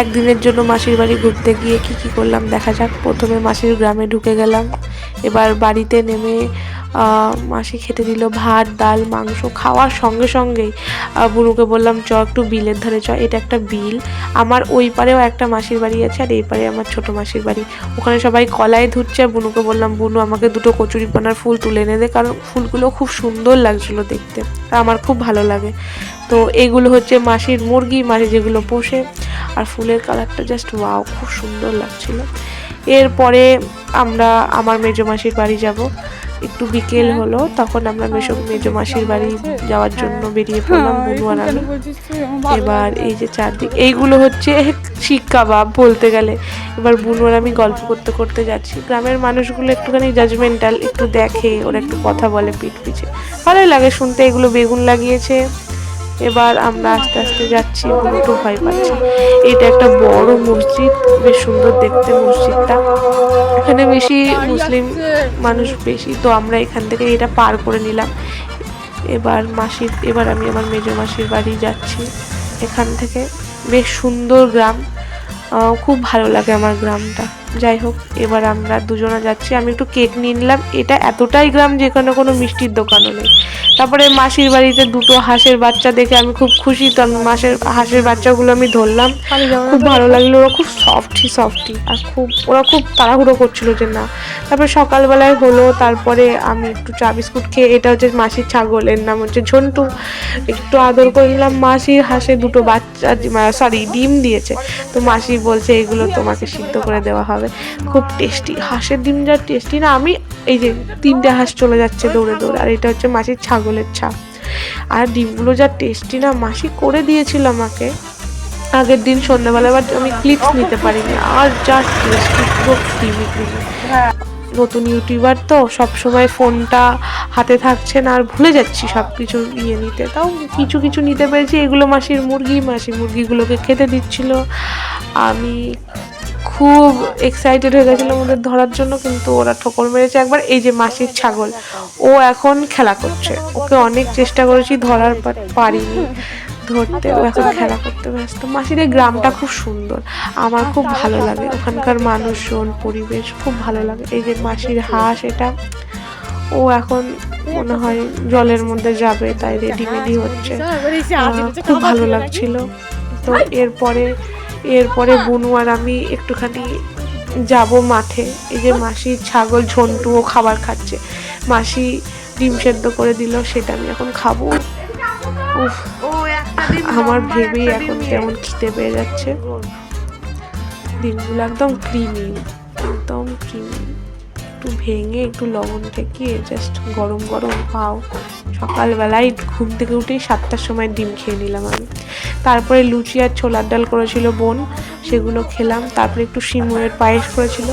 একদিনের জন্য মাসির বাড়ি ঘুরতে গিয়ে কি কি করলাম? দেখা যাক, প্রথমে মাসির গ্রামে ঢুকে গেলাম। এবার বাড়িতে নেমে মাসি খেতে দিল ভাত, ডাল, মাংস খাওয়ার সঙ্গে সঙ্গেই বুনুকে বললাম, চ, একটু বিলের ধারে চ, এটা একটা বিল। আমার ওই পারেও একটা মাসির বাড়ি আছে আর এই পারে আমার ছোট মাসির বাড়ি। ওখানে সবাই কলাই ধুচ্ছে আর বুনুকে বললাম, বুনু, আমাকে দুটো কচুরিপানার ফুল তুলে এনে দে, কারণ ফুলগুলো খুব সুন্দর লাগছিল দেখতে। আমার খুব ভালো লাগে। তো এগুলো হচ্ছে মাসির মুরগি, মাসি যেগুলো পোষে। আর ফুলের কালারটা জাস্ট ওয়াও খুব সুন্দর লাগছিল। এরপরে আমরা আমার মেজো মাসির বাড়ি যাব। একটু বিকেল হলো তখন আমরা মেজো মেজো মাসির বাড়ি যাওয়ার জন্য বেরিয়ে পড়লাম বুনু আর আমি। এবার এই যে চারদিক এইগুলো হচ্ছে শিক কাবাব বলতে গেলে। এবার বুনু আর আমি গল্প করতে করতে যাচ্ছি। গ্রামের মানুষগুলো একটুখানি জাজমেন্টাল একটু দেখে ওরা একটু কথা বলে পিঠ পিছে। ভালোই লাগে শুনতে এগুলো বেগুন লাগিয়েছে। এবার আমরা আস্তে আস্তে যাচ্ছি একটু ভয় পাচ্ছি এটা একটা বড় মসজিদ, বেশ সুন্দর দেখতে মসজিদটা। এখানে বেশি মুসলিম মানুষ বেশি, তো আমরা এখান থেকে এটা পার করে নিলাম। এবার মাসির, এবার আমি আমার মেজো মাসির বাড়ি যাচ্ছি এখান থেকে। বেশ সুন্দর গ্রাম। খুব ভালো লাগে আমার গ্রামটা। যাই হোক এবার আমরা দুজনে যাচ্ছি। আমি একটু কেক নিয়ে নিলাম। এটা এতটাই গ্রাম যেখানে কোনো মিষ্টির দোকানও নেই। তারপরে মাসির বাড়িতে দুটো হাঁসের বাচ্চা দেখে আমি খুব খুশি। তো আমি মাসের হাঁসের বাচ্চাগুলো আমি ধরলাম। খুব ভালো লাগল। ওরা খুব সফটি সফটি আর খুব ওরা খুব তাড়াহুড়ো করছিল যে না। তারপরে সকালবেলায় হলো। তারপরে আমি একটু চা বিস্কুট খেয়ে এটা হচ্ছে মাসির ছাগল এর নাম হচ্ছে ঝন্টু। একটু আদর করে নিলাম। মাসির হাঁসে দুটো বাচ্চা সরি ডিম দিয়েছে। তো মাসি বলছে এগুলো তোমাকে সিদ্ধ করে দেওয়া হবে। খুব টেস্টি হাঁসের ডিম যা টেস্টি না আমি এই যে তিনটে হাঁস চলে যাচ্ছে দৌড়ে দৌড়ে আর এটা হচ্ছে মাসির ছাগলের ছা আর ডিমগুলো যা টেস্টি না মাসি করে দিয়েছিল আমাকে। আগের দিন সন্ধ্যাবেলা বাট আমি ক্লিপস নিতে পারিনি। আর যা টেস্টি পুরো ক্রিমি ক্রিমি নতুন ইউটিউবার তো সব সময় ফোনটা হাতে থাকছে না আর ভুলে যাচ্ছি সব কিছু ইয়ে নিতে। তাও কিছু কিছু নিতে পেরেছি। এগুলো মাসির মুরগি মাসি মুরগিগুলোকে খেতে দিচ্ছিল। আমি খুব এক্সাইটেড হয়ে গেছিল ওদের ধরার জন্য কিন্তু ওরা ঠোকর মেরেছে। একবার এই যে মাসির ছাগল ও এখন খেলা করছে। ওকে অনেক চেষ্টা করেছি ধরার পারিনি। ধরতে ও এখন খেলা করতে ব্যস্ত। মাসির এই গ্রামটা খুব সুন্দর। আমার খুব ভালো লাগে। ওখানকার মানুষজন পরিবেশ খুব ভালো লাগে। এই যে মাসির হাঁস এটা ও এখন মনে হয় জলের মধ্যে যাবে তাই রেডি মেডি হচ্ছে আহ, খুব ভালো লাগছিল। তো এরপরে এরপরে বুনু আর আমি একটুখানি যাব মাঠে। এই যে মাসি ছাগল, ঝন্টুও খাবার খাচ্ছে। মাসি ডিম সেদ্ধ করে দিল, সেটা আমি এখন খাব। উফ, আমার ভেবেই এখন কেমন খিদে পেয়ে যাচ্ছে। ডিমগুলো একদম ক্রিমি একদম ক্রিমি। একটু ভেঙে, একটু লবণ ঠেকিয়ে জাস্ট গরম গরম পাও। সকালবেলায় ঘুম থেকে উঠেই সাতটার সময় ডিম খেয়ে নিলাম আমি। তারপরে লুচি আর ছোলার ডাল করেছিল বোন, সেগুলো খেলাম। তারপরে একটু শিমুয়ের পায়েস করেছিল।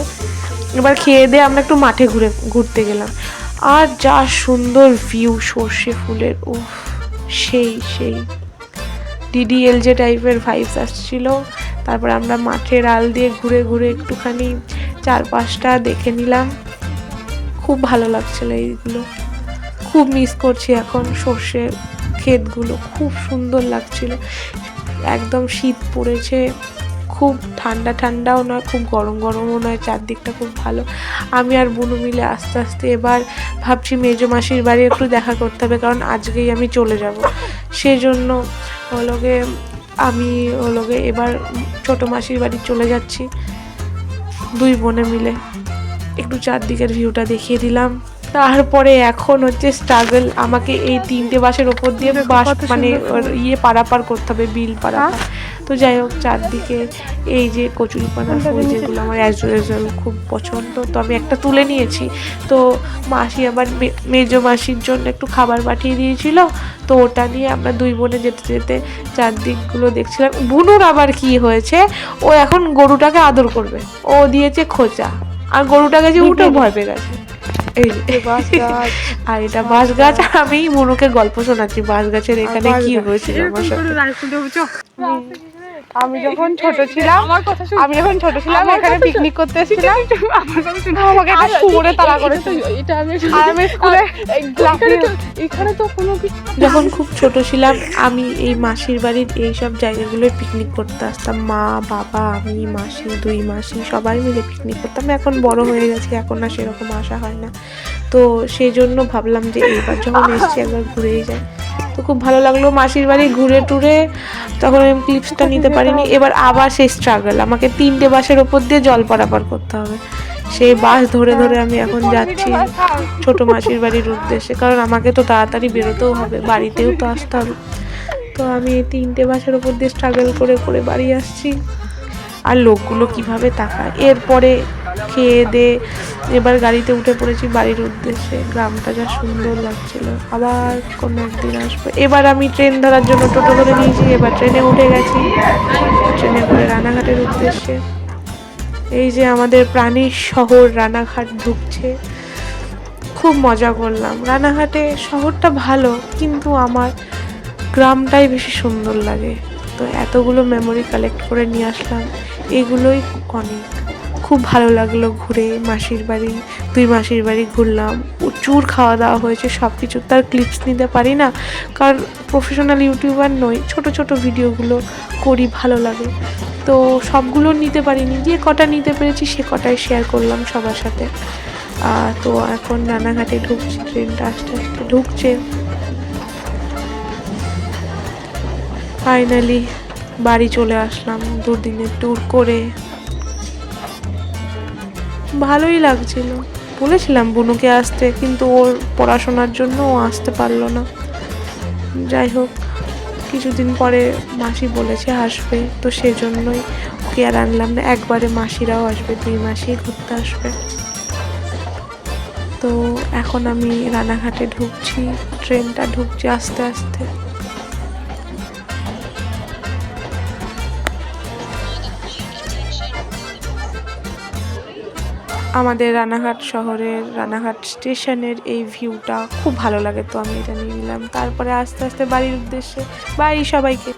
এবার খেয়ে দিয়ে আমরা একটু মাঠে ঘুরে, ঘুরতে গেলাম। আর যা সুন্দর ভিউ সর্ষে ফুলের, উফ, সেই সেই। ডিডিএল যে টাইপের ভাইবস আসছিল। তারপর আমরা মাঠের আল দিয়ে ঘুরে ঘুরে একটুখানি চারপাশটা দেখে নিলাম। খুব ভালো লাগছিল এইগুলো। খুব মিস করছি এখন সর্ষে ক্ষেতগুলো। খুব সুন্দর লাগছিল। একদম শীত পড়েছে। খুব ঠান্ডা ঠান্ডাও নয়, খুব গরম গরমও নয়, চারদিকটা খুব ভালো। আমি আর বুনু মিলে আস্তে আস্তে এবার ভাবছি মেজো মাসির বাড়ি একটু দেখা করতে হবে, কারণ আজকেই আমি চলে যাব। সেজন্য হলোগে আমি হলোগে এবার ছোটো মাসির বাড়ি চলে যাচ্ছি, দুই বোনে মিলে। একটু চারদিকের ভিউটা দেখিয়ে দিলাম। তারপরে এখন হচ্ছে স্ট্রাগল আমাকে এই তিনটে বাসের ওপর দিয়ে বাস মানে ইয়ে পারাপার করতে হবে বিল পারাপার। তো যাই হোক চারদিকে এই যে কচুরিপানা ফুল যেগুলো আমার অ্যাজ ইউজুয়াল খুব পছন্দ। তো আমি একটা তুলে নিয়েছি। তো মাসি আবার মে- মেজো মাসির জন্য একটু খাবার পাঠিয়ে দিয়েছিল। তো ওটা নিয়ে আমরা দুই বোনে যেতে যেতে চারদিকগুলো দেখছিলাম। বুনুর আবার কি হয়েছে? ও এখন গরুটাকে আদর করবে। ও দিয়েছে খোঁচা। আর গরুটা গেছে উঠে ভয় পেয়ে গেছে। এই আর এটা বাঁশ গাছ আমি মনুকে গল্প শোনাচ্ছি। বাঁশ গাছের এখানে কি হয়েছে আমার সাথে? আমি যখন ছোট ছিলাম আমার কথা শুন। আমি যখন ছোট ছিলাম এখানে পিকনিক করতে এসেছিলাম। আমাকে একটা তাড়া এটা এটা আমি আর আমি স্কুলে এই এখানে তো এখানে তো কোনো কিছু যখন খুব ছোট ছিলাম আমি এই মাসির বাড়ির এই সব জায়গাগুলোয় পিকনিক করতে আসতাম। মা বাবা আমি মাসি দুই মাসি সবাই মিলে পিকনিক করতাম। এখন বড় হয়ে গেছি এখন আর সেরকম আসা হয় না। তো সেই জন্য ভাবলাম যে এইবার যখন এসছি একবার ঘুরেই যাই। তো খুব ভালো লাগল মাসির বাড়ি ঘুরে টুরে। তখন আমি ক্লিপসটা নিতে পারিনি। এবার আবার সেই স্ট্রাগল আমাকে তিনটে বাসের ওপর দিয়ে জল পারাপার করতে হবে। সেই বাস ধরে ধরে আমি এখন যাচ্ছি ছোট মাসির বাড়ির উদ্দেশ্যে, কারণ আমাকে তো তাড়াতাড়ি বেরোতেও হবে, বাড়িতেও তো আসতে হবে। তো আমি তিনটে বাসের ওপর দিয়ে স্ট্রাগল করে করে বাড়ি আসছি। আর লোকগুলো কীভাবে তাকায়? এরপরে খেয়ে দে। এবার গাড়িতে উঠে পড়েছি বাড়ির উদ্দেশ্যে। গ্রামটা যা সুন্দর লাগছিল। আবার কোনো একদিন আসব। এবার আমি ট্রেন ধরার জন্য টোটো করে নিয়েছি। এবার ট্রেনে উঠে গেছি। ট্রেনে করে রানাঘাটের উদ্দেশ্যে। এই যে আমাদের প্রাণীর শহর রানাঘাট ঢুকছে। খুব মজা করলাম। রানাঘাটে শহরটা ভালো, কিন্তু আমার গ্রামটাই বেশি সুন্দর লাগে। তো এতগুলো মেমোরি কালেক্ট করে নিয়ে আসলাম। এগুলোই অনেক। খুব ভালো লাগল ঘুরে, মাসির বাড়ি, দুই মাসির বাড়ি ঘুরলাম। প্রচুর খাওয়া দাওয়া হয়েছে সব কিছু তার ক্লিপস নিতে পারি না, কারণ প্রফেশনাল ইউটিউবার নই, ছোট ছোট ভিডিওগুলো করি, ভালো লাগে। তো সবগুলো নিতে পারিনি, যে কটা নিতে পেরেছি সে কটাই শেয়ার করলাম সবার সাথে। তো এখন রানাঘাটে ঢুকছে, ট্রেনটা আস্তে আস্তে ঢুকছে। ফাইনালি বাড়ি চলে আসলাম দুদিনের ট্যুর করে। ভালোই লাগছিল। বলেছিলাম বুনুকে আসতে, কিন্তু ওর পড়াশোনার জন্য ও আসতে পারল না। যাই হোক, কিছুদিন পরে মাসি বলেছে আসবে, তো সেজন্যই ওকে আর আনলাম না। একবারে মাসিরাও আসবে, দুই মাসি ঘুরতে আসবে। তো এখন আমি রানাঘাটে ঢুকছি, ট্রেনটা ঢুকছে আস্তে আস্তে। আমাদের রানাঘাট শহরের রানাঘাট স্টেশনের এই ভিউটা খুব ভালো লাগে তো আমি এটা নিয়ে নিলাম। তারপরে আস্তে আস্তে বাড়ির উদ্দেশ্যে বাড়ি সবাইকে।